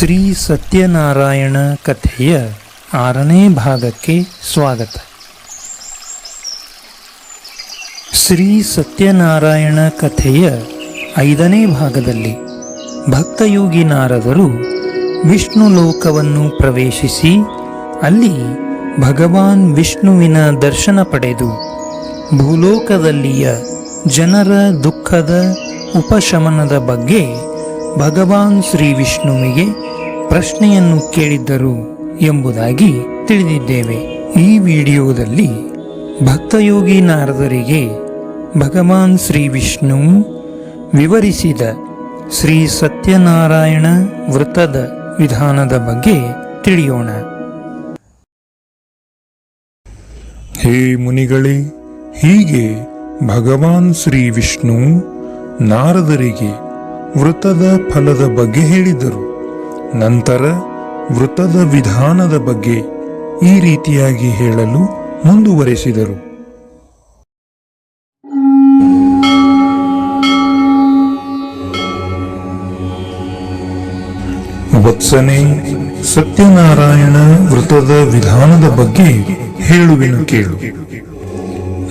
ಶ್ರೀ ಸತ್ಯನಾರಾಯಣ ಕಥೆಯ ಆರನೇ ಭಾಗಕ್ಕೆ ಸ್ವಾಗತ. ಶ್ರೀ ಸತ್ಯನಾರಾಯಣ ಕಥೆಯ ಐದನೇ ಭಾಗದಲ್ಲಿ ಭಕ್ತಯೋಗಿ ನಾರದರು ವಿಷ್ಣು ಲೋಕವನ್ನು ಪ್ರವೇಶಿಸಿ ಅಲ್ಲಿ ಭಗವಾನ್ ವಿಷ್ಣುವಿನ ದರ್ಶನ ಪಡೆದು ಭೂಲೋಕದಲ್ಲಿಯ ಜನರ ದುಃಖದ ಉಪಶಮನದ ಬಗ್ಗೆ ಭಗವಾನ್ ಶ್ರೀ ವಿಷ್ಣುವಿಗೆ ಪ್ರಶ್ನೆಯನ್ನು ಕೇಳಿದ್ದರು ಎಂಬುದಾಗಿ ತಿಳಿದಿದ್ದೇವೆ. ಈ ವಿಡಿಯೋದಲ್ಲಿ ಭಕ್ತಯೋಗಿ ನಾರದರಿಗೆ ಭಗವಾನ್ ಶ್ರೀ ವಿಷ್ಣು ವಿವರಿಸಿದ ಶ್ರೀ ಸತ್ಯನಾರಾಯಣ ವೃತ್ತದ ವಿಧಾನದ ಬಗ್ಗೆ ತಿಳಿಯೋಣ. ಹೇ ಮುನಿಗಳೇ, ಹೀಗೆ ಭಗವಾನ್ ಶ್ರೀ ವಿಷ್ಣು ನಾರದರಿಗೆ ವೃತದ ಫಲದ ಬಗ್ಗೆ ಹೇಳಿದರು. ನಂತರ ವೃತ್ತದ ವಿಧಾನದ ಬಗ್ಗೆ ಈ ರೀತಿಯಾಗಿ ಹೇಳಲು ಮುಂದುವರೆಸಿದರು. ವತ್ಸನೆ ಸತ್ಯನಾರಾಯಣ ವೃತದ ವಿಧಾನದ ಬಗ್ಗೆ ಹೇಳುವೆನು ಕೇಳು.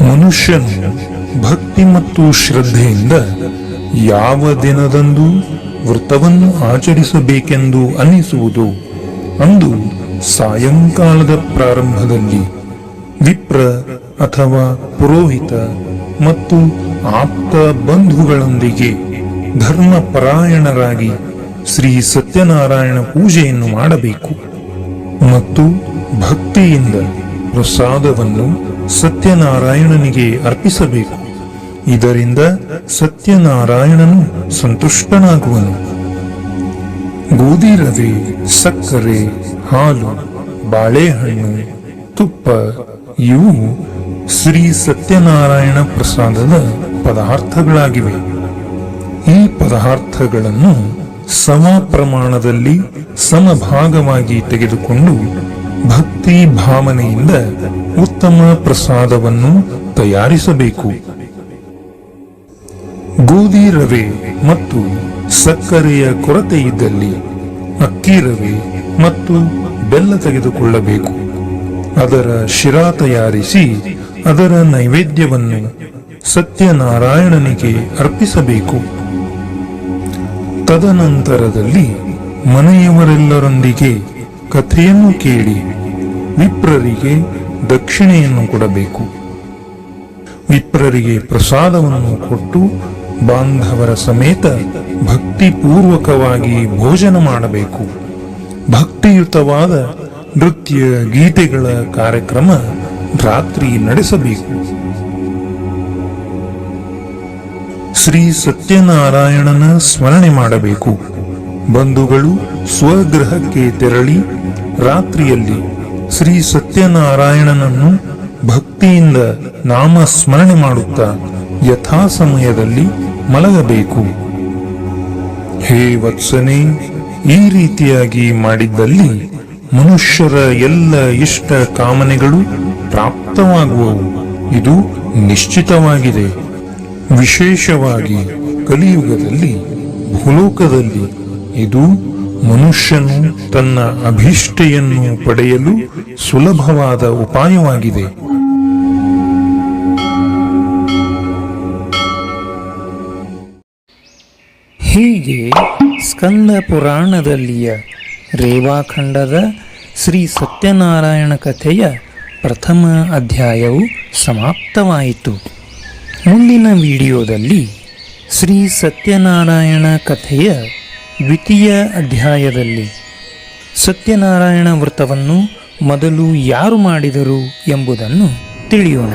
ಮನುಷ್ಯನು ಭಕ್ತಿ ಮತ್ತು ಶ್ರದ್ಧೆಯಿಂದ ಯಾವ ದಿನದಂದು ವೃತವನ್ನು ಆಚರಿಸಬೇಕೆಂದು ಅನ್ನಿಸುವುದು ಅಂದು ಸಾಯಂಕಾಲದ ಪ್ರಾರಂಭದಲ್ಲಿ ವಿಪ್ರ ಅಥವಾ ಪುರೋಹಿತ ಮತ್ತು ಆಪ್ತ ಬಂಧುಗಳೊಂದಿಗೆ ಧರ್ಮಪರಾಯಣರಾಗಿ ಶ್ರೀ ಸತ್ಯನಾರಾಯಣ ಪೂಜೆಯನ್ನು ಮಾಡಬೇಕು ಮತ್ತು ಭಕ್ತಿಯಿಂದ ಪ್ರಸಾದವನ್ನು ಸತ್ಯನಾರಾಯಣನಿಗೆ ಅರ್ಪಿಸಬೇಕು. ಇದರಿಂದ ಸತ್ಯನಾರಾಯಣನು ಸಂತುಷ್ಟನಾಗುವನು. ಗೋಧಿ ರವೆ ಸಕ್ಕರೆ, ಹಾಲು, ಬಾಳೆಹಣ್ಣು, ತುಪ್ಪ, ಇವು ಶ್ರೀ ಸತ್ಯನಾರಾಯಣ ಪ್ರಸಾದದ ಪದಾರ್ಥಗಳಾಗಿವೆ. ಈ ಪದಾರ್ಥಗಳನ್ನು ಸಮ ಪ್ರಮಾಣದಲ್ಲಿ ಸಮಭಾಗವಾಗಿ ತೆಗೆದುಕೊಂಡು ಭಕ್ತಿ ಭಾವನೆಯಿಂದ ಉತ್ತಮ ಪ್ರಸಾದವನ್ನು ತಯಾರಿಸಬೇಕು. ಗೋಧಿ ರವೆ ಮತ್ತು ಸಕ್ಕರೆಯ ಕೊರತೆ ಇದ್ದಲ್ಲಿ ಅಕ್ಕಿ ರವೆ ಮತ್ತು ಬೆಲ್ಲ ತೆಗೆದುಕೊಳ್ಳಬೇಕು. ಅದರ ಶಿರಾ ತಯಾರಿಸಿ ಅದರ ನೈವೇದ್ಯವನ್ನು ಸತ್ಯನಾರಾಯಣನಿಗೆ ಅರ್ಪಿಸಬೇಕು. ತದನಂತರದಲ್ಲಿ ಮನೆಯವರೆಲ್ಲರೊಂದಿಗೆ ಕಥೆಯನ್ನು ಕೇಳಿ ವಿಪ್ರರಿಗೆ ದಕ್ಷಿಣೆಯನ್ನು ಕೊಡಬೇಕು. ವಿಪ್ರರಿಗೆ ಪ್ರಸಾದವನ್ನು ಕೊಟ್ಟು ಬಾಂಧವರ ಸಮೇತ ಭಕ್ತಿಪೂರ್ವಕವಾಗಿ ಭೋಜನ ಮಾಡಬೇಕು. ಭಕ್ತಿಯುತವಾದ ನೃತ್ಯ, ಗೀತೆಗಳ ಕಾರ್ಯಕ್ರಮ ರಾತ್ರಿ ನಡೆಸಬೇಕು. ಶ್ರೀ ಸತ್ಯನಾರಾಯಣನ ಸ್ಮರಣೆ ಮಾಡಬೇಕು. ಬಂಧುಗಳು ಸ್ವಗೃಹಕ್ಕೆ ತೆರಳಿ ರಾತ್ರಿಯಲ್ಲಿ ಶ್ರೀ ಸತ್ಯನಾರಾಯಣನನ್ನು ಭಕ್ತಿಯಿಂದ ನಾಮ ಸ್ಮರಣೆ ಮಾಡುತ್ತಾ ಯಥಾ ಸಮಯದಲ್ಲಿ ಮಲಗಬೇಕು. ಹೇ ವತ್ಸನೆ, ಈ ರೀತಿಯಾಗಿ ಮಾಡಿದ್ದಲ್ಲಿ ಮನುಷ್ಯರ ಎಲ್ಲ ಇಷ್ಟ ಕಾಮನೆಗಳು ಪ್ರಾಪ್ತವಾಗುವವು. ಇದು ನಿಶ್ಚಿತವಾಗಿದೆ. ವಿಶೇಷವಾಗಿ ಕಲಿಯುಗದಲ್ಲಿ, ಭೂಲೋಕದಲ್ಲಿ ಇದು ಮನುಷ್ಯನು ತನ್ನ ಅಭಿಷ್ಟೆಯನ್ನು ಪಡೆಯಲು ಸುಲಭವಾದ ಉಪಾಯವಾಗಿದೆ. ಹೀಗೆ ಸ್ಕಂದ ಪುರಾಣದಲ್ಲಿಯ ರೇವಾಖಂಡದ ಶ್ರೀ ಸತ್ಯನಾರಾಯಣ ಕಥೆಯ ಪ್ರಥಮ ಅಧ್ಯಾಯವು ಸಮಾಪ್ತವಾಯಿತು. ಮುಂದಿನ ವಿಡಿಯೋದಲ್ಲಿ ಶ್ರೀ ಸತ್ಯನಾರಾಯಣ ಕಥೆಯ ದ್ವಿತೀಯ ಅಧ್ಯಾಯದಲ್ಲಿ ಸತ್ಯನಾರಾಯಣ ವ್ರತವನ್ನು ಮೊದಲು ಯಾರು ಮಾಡಿದರು ಎಂಬುದನ್ನು ತಿಳಿಯೋಣ.